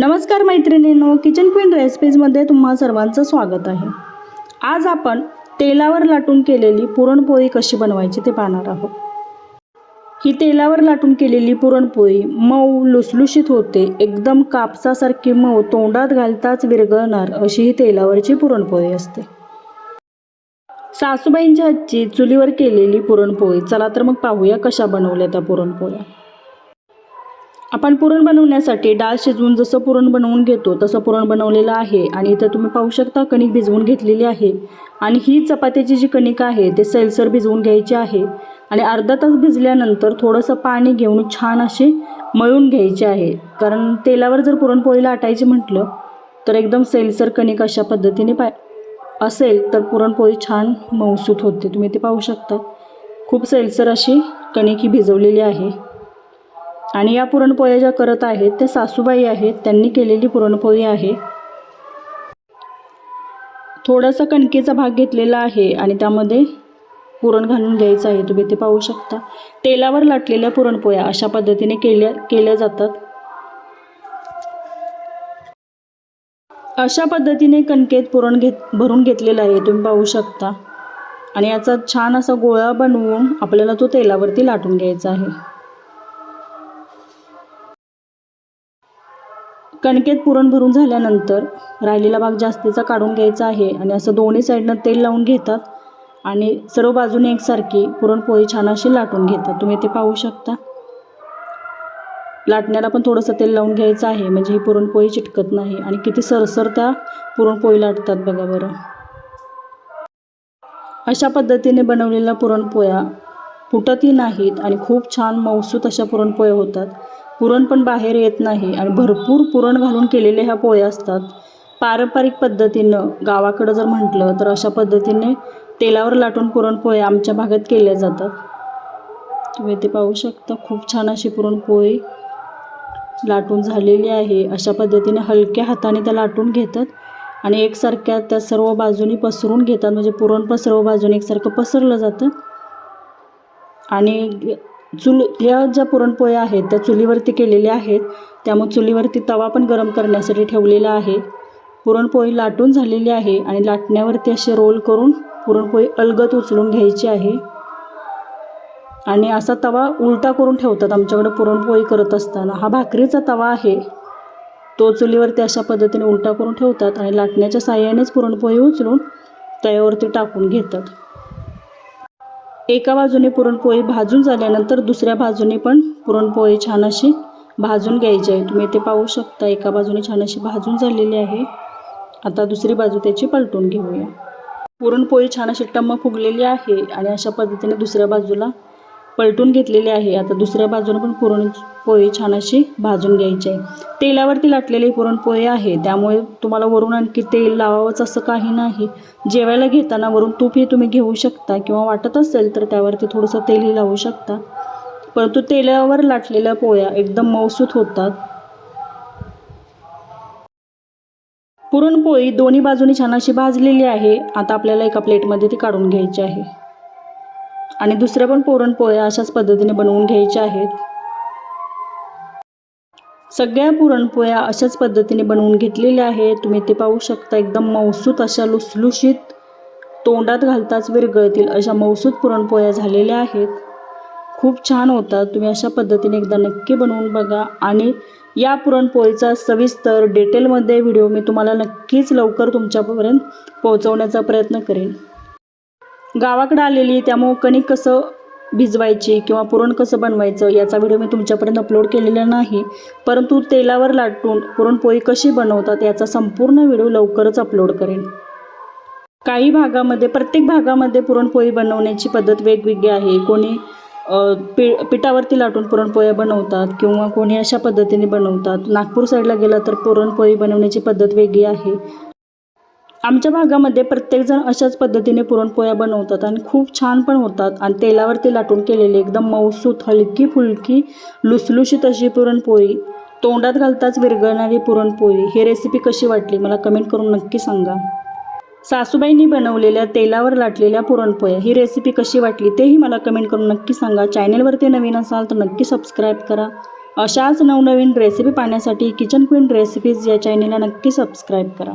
नमस्कार मैत्रिणींनो kitchen queen रेसिपीजमध्ये तुम्हा सर्वांचं स्वागत आहे. आज आपण तेलावर लाटून केलेली पुरणपोळी कशी बनवायची ते पाहणार आहोत. ही तेलावर लाटून केलेली पुरणपोळी मऊ लुसलुशीत होते. एकदम कापसासारखी मऊ तोंडात घालताच विरघळणार अशी ही तेलावरची पुरणपोळी असते. सासूबाईंच्या हातची चुलीवर केलेली पुरणपोळी चला तर मग पाहूया कशा बनवल्या त्या पुरणपोळ्या. आपण पुरण बनवण्यासाठी डाळ शिजवून जसं पुरण बनवून घेतो तसं पुरण बनवलेलं आहे. आणि इथं तुम्ही पाहू शकता कणिक भिजवून घेतलेली आहे. आणि ही चपात्याची जी कणिक आहे ते सैलसर भिजवून घ्यायची आहे. आणि अर्धा तास भिजल्यानंतर थोडंसं पाणी घेऊन छान असे मळून घ्यायचे आहे. कारण तेलावर जर पुरणपोळी लाटायची म्हटलं तर एकदम सैलसर कणिक अशा पद्धतीने पाय असेल तर पुरणपोळी छान मऊसूत होते. तुम्ही ते पाहू शकता. खूप सैलसर अशी कणिक ही भिजवलेली आहे. आणि या पुरणपोळ्या ज्या करत आहेत त्या सासूबाई आहेत त्यांनी केलेली पुरणपोळी आहे. थोडासा कणकेचा भाग घेतलेला आहे आणि त्यामध्ये पुरण घालून घ्यायचं आहे. तुम्ही ते पाहू शकता. तेलावर लाटलेल्या पुरणपोळ्या अशा पद्धतीने केल्या केल्या जातात. अशा पद्धतीने कणकेत पुरण घेत भरून घेतलेलं आहे. तुम्ही पाहू शकता. आणि याचा छान असा गोळा बनवून आपल्याला तो तेलावरती लाटून घ्यायचा आहे. कणकेत पुरण भरून झाल्यानंतर राहिलेला भाग जास्तीचा काढून घ्यायचा आहे आणि असं दोन्ही साईडनं तेल लावून घेतात आणि सर्व बाजूने एकसारखी पुरणपोळी छान अशी लाटून घेतात. तुम्ही ते पाहू शकता. लाटण्याला पण थोडंसं तेल लावून घ्यायचं आहे म्हणजे ही पुरणपोळी चिटकत नाही आणि किती सरसर त्या पुरणपोळी लाटतात बघा बरं. अशा पद्धतीने बनवलेल्या पुरणपोळ्या फुटतही नाहीत आणि खूप छान मौसूत अशा पुरणपोळ्या होतात. पुरण पण बाहेर येत नाही आणि भरपूर पुरण घालून केलेल्या ह्या पोळ्या असतात. पारंपरिक पद्धतीनं गावाकडं जर म्हटलं तर अशा पद्धतीने तेलावर लाटून पुरणपोळ्या आमच्या भागात केल्या जातात. तुम्ही ते पाहू शकता खूप छान अशी पुरणपोळी लाटून झालेली आहे. अशा पद्धतीने हलक्या हाताने त्या लाटून घेतात आणि एकसारख्या त्या सर्व बाजूनी पसरून घेतात. म्हणजे पुरण पण सर्व बाजूने एकसारखं पसरलं जातं. आणि चूल ह्या ज्या पुरणपोळ्या आहेत त्या चुलीवरती केलेल्या आहेत. त्यामुळे चुलीवरती तवा पण गरम करण्यासाठी ठेवलेला आहे. पुरणपोळी लाटून झालेली आहे आणि लाटण्यावरती असे रोल करून पुरणपोळी अलगत उचलून घ्यायची आहे. आणि असा तवा उलटा करून ठेवतात आमच्याकडं पुरणपोळी करत असताना. हा भाकरीचा तवा आहे. तो चुलीवरती अशा पद्धतीने उलटा करून ठेवतात आणि लाटण्याच्या साह्यानेच पुरणपोळी उचलून तव्यावरती टाकून घेतात. एका बाजूने पुरणपोळी भाजून झाल्यानंतर दुसऱ्या बाजूने पण पुरणपोळी छान अशी भाजून घ्यायची आहे. तुम्ही ते पाहू शकता एका बाजूने छान अशी भाजून झालेली आहे. आता दुसरी बाजू त्याची पलटून घेऊया. पुरणपोळी छान अशी टम्म फुगलेली आहे आणि अशा पद्धतीने दुसऱ्या बाजूला पलटून घेतलेली आहे. आता दुसऱ्या बाजूने पण पुरणपोळी छान अशी भाजून घ्यायची आहे. तेलावरती लाटलेली पुरणपोळी आहे. त्यामुळे तुम्हाला वरून आणखी तेल लावावंच असं काही नाही. जेवायला घेताना वरून तूपही तुम्ही घेऊ शकता किंवा वाटत असेल तर त्यावरती थोडंसं तेलही लावू शकता. परंतु तेलावर लाटलेल्या पोळ्या एकदम मौसूत होतात. पुरणपोळी दोन्ही बाजूनी छान अशी भाजलेली आहे. आता आपल्याला एका प्लेटमध्ये ती काढून घ्यायची आहे. आणि दुसऱ्या पण पुरणपोळ्या अशाच पद्धतीने बनवून घ्यायच्या आहेत. सगळ्या पुरणपोळ्या अशाच पद्धतीने बनवून घेतलेल्या आहेत. तुम्ही ते पाहू शकता एकदम मौसूत अशा लुसलुशीत तोंडात घालताच विरगळतील अशा मौसूत पुरणपोळ्या झालेल्या आहेत. खूप छान होतात. तुम्ही अशा पद्धतीने एकदा नक्की बनवून बघा. आणि या पुरणपोळीचा सविस्तर डिटेलमध्ये व्हिडिओ मी तुम्हाला नक्कीच लवकर तुमच्यापर्यंत पोहोचवण्याचा प्रयत्न करेन. गावाकडे आलेली त्यामुळं कणिक कसं भिजवायची किंवा पुरण कसं बनवायचं याचा व्हिडिओ मी तुमच्यापर्यंत अपलोड केलेला नाही. परंतु तेलावर लाटून पुरणपोळी कशी बनवतात याचा संपूर्ण व्हिडिओ लवकरच अपलोड करेन. काही भागामध्ये प्रत्येक भागामध्ये पुरणपोळी बनवण्याची पद्धत वेगवेगळी आहे. कोणी पि पिठावरती लाटून पुरणपोळ्या बनवतात किंवा कोणी अशा पद्धतीने बनवतात. नागपूर साईडला गेला तर पुरणपोळी बनवण्याची पद्धत वेगळी आहे. आमच्या भागामध्ये प्रत्येकजण अशाच पद्धतीने पुरणपोळ्या बनवतात आणि खूप छान पण होतात. आणि तेलावरती लाटून केलेली एकदम मऊसूत हलकी फुलकी लुसलुशीत अशी पुरणपोळी तोंडात घालताच विरघळणारी पुरणपोळी ही रेसिपी कशी वाटली मला कमेंट करून नक्की सांगा. सासूबाईंनी बनवलेल्या तेलावर लाटलेल्या पुरणपोळ्या ही रेसिपी कशी वाटली तेही मला कमेंट करून नक्की सांगा. चॅनेलवरती नवीन असाल तर नक्की सबस्क्राईब करा. अशाच नवनवीन रेसिपी पाहण्यासाठी किचन क्वीन रेसिपीज या चॅनेलला नक्की सबस्क्राईब करा.